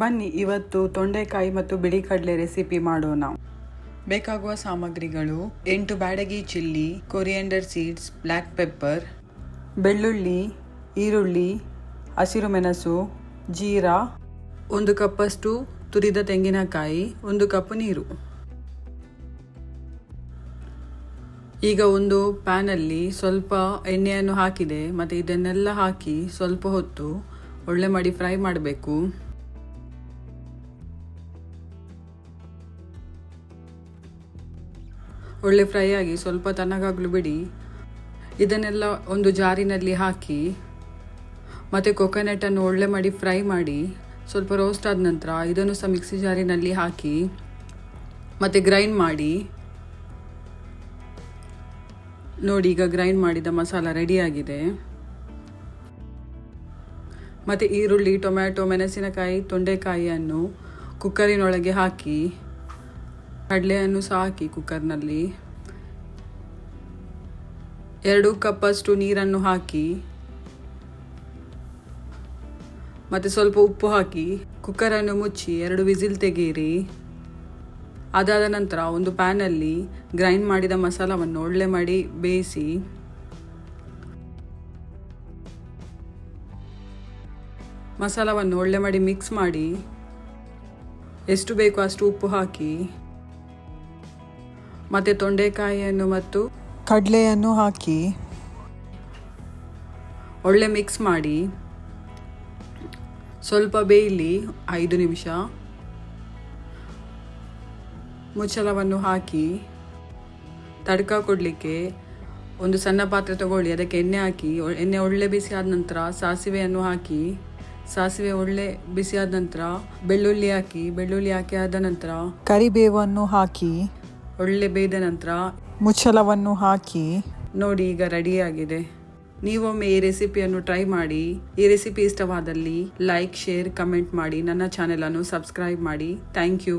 ಬನ್ನಿ, ಇವತ್ತು ತೊಂಡೆಕಾಯಿ ಮತ್ತು ಬಿಳಿ ಕಡಲೆ ರೆಸಿಪಿ ಮಾಡೋಣ. ಬೇಕಾಗುವ ಸಾಮಗ್ರಿಗಳು ಎಂಟು Byadgi chilli coriander seeds black pepper ಬೆಳ್ಳುಳ್ಳಿ, ಈರುಳ್ಳಿ, ಹಸಿರು ಮೆಣಸು, ಜೀರಾ, ಒಂದು ಕಪ್ಪಷ್ಟು ತುರಿದ ತೆಂಗಿನಕಾಯಿ, ಒಂದು ಕಪ್ ನೀರು. ಈಗ ಒಂದು ಪ್ಯಾನಲ್ಲಿ ಸ್ವಲ್ಪ ಎಣ್ಣೆಯನ್ನು ಹಾಕಿದೆ, ಮತ್ತು ಇದನ್ನೆಲ್ಲ ಹಾಕಿ ಸ್ವಲ್ಪ ಹೊತ್ತು ಒಳ್ಳೆ ಮಾಡಿ ಫ್ರೈ ಮಾಡಬೇಕು. ಒಳ್ಳೆ ಫ್ರೈ ಆಗಿ ಸ್ವಲ್ಪ ತಣ್ಣಗಾಗಲು ಬಿಡಿ. ಇದನ್ನೆಲ್ಲ ಒಂದು ಜಾರಿನಲ್ಲಿ ಹಾಕಿ, ಮತ್ತು ಕೊಕೊನೆಟನ್ನು ಒಳ್ಳೆ ಮಾಡಿ ಫ್ರೈ ಮಾಡಿ, ಸ್ವಲ್ಪ ರೋಸ್ಟ್ ಆದ ನಂತರ ಇದನ್ನು ಸಹ ಮಿಕ್ಸಿ ಜಾರಿನಲ್ಲಿ ಹಾಕಿ, ಮತ್ತು ಗ್ರೈಂಡ್ ಮಾಡಿ. ನೋಡಿ, ಈಗ ಗ್ರೈಂಡ್ ಮಾಡಿದ ಮಸಾಲ ರೆಡಿಯಾಗಿದೆ ಮತ್ತು ಈರುಳ್ಳಿ ಟೊಮ್ಯಾಟೊ ಮೆಣಸಿನಕಾಯಿ, ತೊಂಡೆಕಾಯಿಯನ್ನು ಕುಕ್ಕರಿನೊಳಗೆ ಹಾಕಿ ಕಡಲೆಯನ್ನು ಸಹ ಹಾಕಿ ಕುಕ್ಕರ್ನಲ್ಲಿ. ಎರಡು ಕಪ್ಪಷ್ಟು ನೀರನ್ನು ಹಾಕಿ, ಮತ್ತು ಸ್ವಲ್ಪ ಉಪ್ಪು ಹಾಕಿ ಕುಕ್ಕರನ್ನು ಮುಚ್ಚಿ ಎರಡು ವಿಸಿಲ್ ತೆಗೀರಿ. ಅದಾದ ನಂತರ ಒಂದು ಪ್ಯಾನಲ್ಲಿ ಗ್ರೈಂಡ್ ಮಾಡಿದ ಮಸಾಲವನ್ನು ಒಳ್ಳೆ ಮಾಡಿ ಬೇಯಿಸಿ. ಮಸಾಲವನ್ನು ಒಳ್ಳೆ ಮಾಡಿ ಮಿಕ್ಸ್ ಮಾಡಿ, ಎಷ್ಟು ಬೇಕೋ ಅಷ್ಟು ಉಪ್ಪು ಹಾಕಿ. ಮತ್ತು ತೊಂಡೆಕಾಯಿಯನ್ನು ಮತ್ತು ಕಡಲೆಯನ್ನು ಹಾಕಿ. ಒಳ್ಳೆ ಮಿಕ್ಸ್ ಮಾಡಿ. ಸ್ವಲ್ಪ ಬೇಯಲಿ ಐದು ನಿಮಿಷ. ಮುಚ್ಚಳವನ್ನು ಹಾಕಿ. ತಡ್ಕ ಕೊಡಲಿಕ್ಕೆ ಒಂದು ಸಣ್ಣ ಪಾತ್ರೆ ತಗೊಳ್ಳಿ. ಅದಕ್ಕೆ ಎಣ್ಣೆ ಹಾಕಿ. ಎಣ್ಣೆ ಒಳ್ಳೆ ಬಿಸಿ ಆದ ನಂತರ ಸಾಸಿವೆಯನ್ನು ಹಾಕಿ. ಸಾಸಿವೆ ಒಳ್ಳೆ ಬಿಸಿ ಆದ ನಂತರ ಬೆಳ್ಳುಳ್ಳಿ ಹಾಕಿ. ಬೆಳ್ಳುಳ್ಳಿ ಹಾಕಿ ಆದ ನಂತರ ಕರಿಬೇವನ್ನು ಹಾಕಿ. ಒಳ್ಳೆ ಬೇಯ್ದ ನಂತರ ಮುಚ್ಚಲವನ್ನು ಹಾಕಿ ನೋಡಿ ಈಗ ರೆಡಿಯಾಗಿದೆ ನೀವೊಮ್ಮೆ ಈ ರೆಸಿಪಿಯನ್ನು ಟ್ರೈ ಮಾಡಿ ಈ ರೆಸಿಪಿ ಇಷ್ಟವಾದಲ್ಲಿ ಲೈಕ್ ಶೇರ್ ಕಮೆಂಟ್ ಮಾಡಿ ನನ್ನ ಚಾನೆಲನ್ನು ಸಬ್ಸ್ಕ್ರೈಬ್ ಮಾಡಿ. Thank you